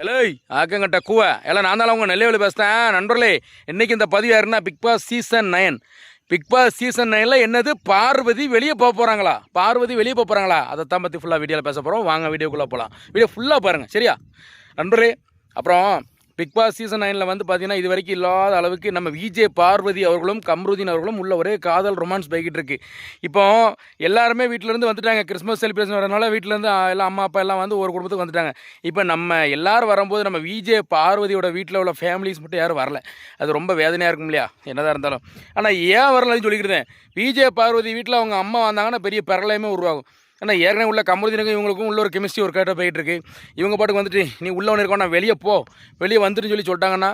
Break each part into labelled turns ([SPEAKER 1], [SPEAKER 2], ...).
[SPEAKER 1] Hello ஆக்கங்கட்ட கூவ. எல்லாம் நான் தான் உங்கள் நெல்லையில் பேசுகிறேன் நண்பர்களே இன்றைக்கி இந்த பதிவு யாருன்னா Bigg Boss season nine Bigg Boss season நைனில் என்னது? பார்வதி வெளியே போக போகிறாங்களா பார்வதி வெளியே போக போகிறாங்களா அதை தான் பற்றி ஃபுல்லாக வீடியோவில் பேச போகிறோம் வாங்க வீடியோக்குள்ளே போகலாம் வீடியோ ஃபுல்லாக பாருங்கள் சரியா? நண்பர்களே அப்புறம் பிக் பாஸ் சீசன் நைனில் வந்து பார்த்தீங்கன்னா இது வரைக்கும் இல்லாத அளவுக்கு நம்ம விஜே பார்வதி அவர்களும் கம்ருதீன் அவர்களும் உள்ள ஒரே காதல் ரொமான்ஸ் போய்கிட்டு இருக்கு. இப்போ எல்லாருமே வீட்டிலேருந்து வந்துட்டாங்க. கிறிஸ்மஸ் செலிப்ரேஷன் வரனால வீட்டிலேருந்து எல்லாம் அம்மா அப்பா எல்லாம் வந்து ஒரு குடும்பத்துக்கு வந்துட்டாங்க. இப்போ நம்ம எல்லாரும் வரும்போது நம்ம விஜே பார்வதியோட வீட்டில் உள்ள ஃபேமிலிஸ் மட்டும் யாரும் வரல. அது ரொம்ப வேதனையாக இருக்கும் இல்லையா? என்னதான் இருந்தாலும். ஆனால் ஏன் வரலன்னு சொல்லிக்கிட்டேன் விஜே பார்வதி வீட்டில் அவங்க அம்மா வந்தாங்கன்னா பெரிய பரலயமே உருவாகும். ஏன்னா ஏற்கனவே உள்ள கமருதினுக்கும் இவங்களுக்கும் உள்ள ஒரு கெமிஸ்ட்ரி ஒரு கேட்ட போயிட்டு இருக்கு இவங்க பாட்டுக்கு வந்துட்டு நீ உள்ள ஒன்று இருக்கணும் வெளியே போ. வெளியே வந்துட்டு சொல்லி சொல்லிட்டாங்கன்னா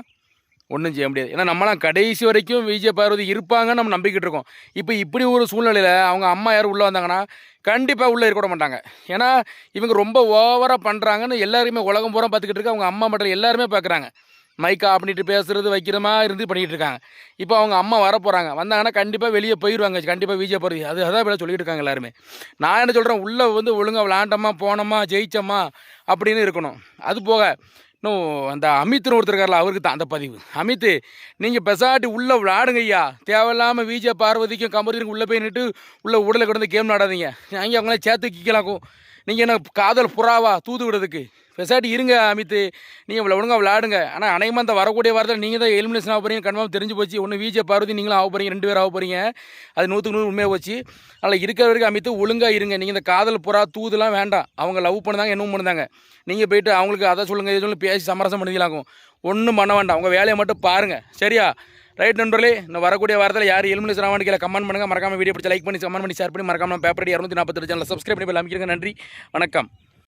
[SPEAKER 1] ஒன்றும் செய்ய முடியாது. ஏன்னா நம்மளாம் கடைசி வரைக்கும் விஜய் பார்வதி இருப்பாங்கன்னு நம்ம நம்பிக்கிட்டு இருக்கோம். இப்போ இப்படி ஒரு சூழ்நிலையில் அவங்க அம்மா யாரும் உள்ளே வந்தாங்கன்னா கண்டிப்பாக உள்ளே இருக்க மாட்டாங்க. ஏன்னா இவங்க ரொம்ப ஓவராக பண்ணுறாங்கன்னு எல்லாருமே உலகம் பூரா பார்த்துக்கிட்டு இருக்கு அவங்க அம்மா மட்டும் எல்லாருமே பார்க்குறாங்க. மைக்கா அப்படின்ட்டு பேசுகிறது வைக்கிறமா இருந்து பண்ணிகிட்டு இருக்காங்க. இப்போ அவங்க அம்மா வர போகிறாங்க வந்தாங்கன்னா கண்டிப்பாக வெளியே போயிடுவாங்க கண்டிப்பாக விஜய் போகிறது அது அதான் இப்போ சொல்லிட்டு இருக்காங்க எல்லாருமே. நான் என்ன சொல்கிறேன் உள்ளே வந்து ஒழுங்காக விளாண்டோமா போனோமா ஜெயிச்சோமா அப்படின்னு இருக்கணும். அது போக இன்னும் அந்த அமித்னு ஒருத்தருக்கார்ல அவருக்கு தான் அந்த பதிவு. அமித் நீங்கள் பெசாட்டி உள்ளே விளாடுங்க ஐயா. தேவையில்லாமல் விஜய் பார்வதிக்கும் கமருதிக்கும் உள்ளே போய் நின்று உள்ளே உடலை கிடந்து கேம் நாடாதீங்க அங்கே அவங்கள சேர்த்து கிக்கலாக்கும் நீங்கள் என்ன காதல் புறாவா? தூது விடுறதுக்கு. பெசாட்டி இருங்க அமித்து. நீங்கள் இவ்வளோ ஒழுங்காக விளாடுங்க ஆனால் அனைமா அந்த வரக்கூடிய வாரத்தில் நீங்கள் தான் எலிமினேஷன் ஆக போகிறீங்க கன்ஃபார்ம் தெரிஞ்சு போச்சு. ஒன்று விஜய் பார்வதி நீங்களும் ஆக போகிறீங்க ரெண்டு பேர் ஆக போகிறீங்க அது நூற்றுக்கு நூறு உண்மையாக போச்சு. அதில் இருக்கிற வரைக்கும் அமித்து ஒழுங்காக இருங்க. நீங்கள் இந்த காதல் புறா தூதுலாம் வேண்டாம். அவங்க லவ் பண்ணுதாங்க என்னவும் பண்ணுதாங்க. நீங்கள் போயிட்டு அவங்களுக்கு அதை சொல்லுங்கள் இதை சொல்லி பேசி சமரசம் பண்ணிக்கலாம் ஒன்றும் பண்ண வேண்டாம். உங்கள் வேலையை மட்டும் பாருங்கள் சரியா? ரைட் நண்பர்களே இந்த வரக்கூடிய வாரத்தில் யார் எலிமினேஷன் ஆவான்னு கீழே கமெண்ட் பண்ணுங்கள் மறக்காமல் வீடியோ பிடிச்சி லைக் பண்ணி கமெண்ட் பண்ணி ஷேர் பண்ணி மறக்காமல் பேப்பர் இரநூத்தி நாற்பத்தி சேனல் சப்ஸ்கிரைப் பண்ணி போய் நன்றி. வணக்கம்.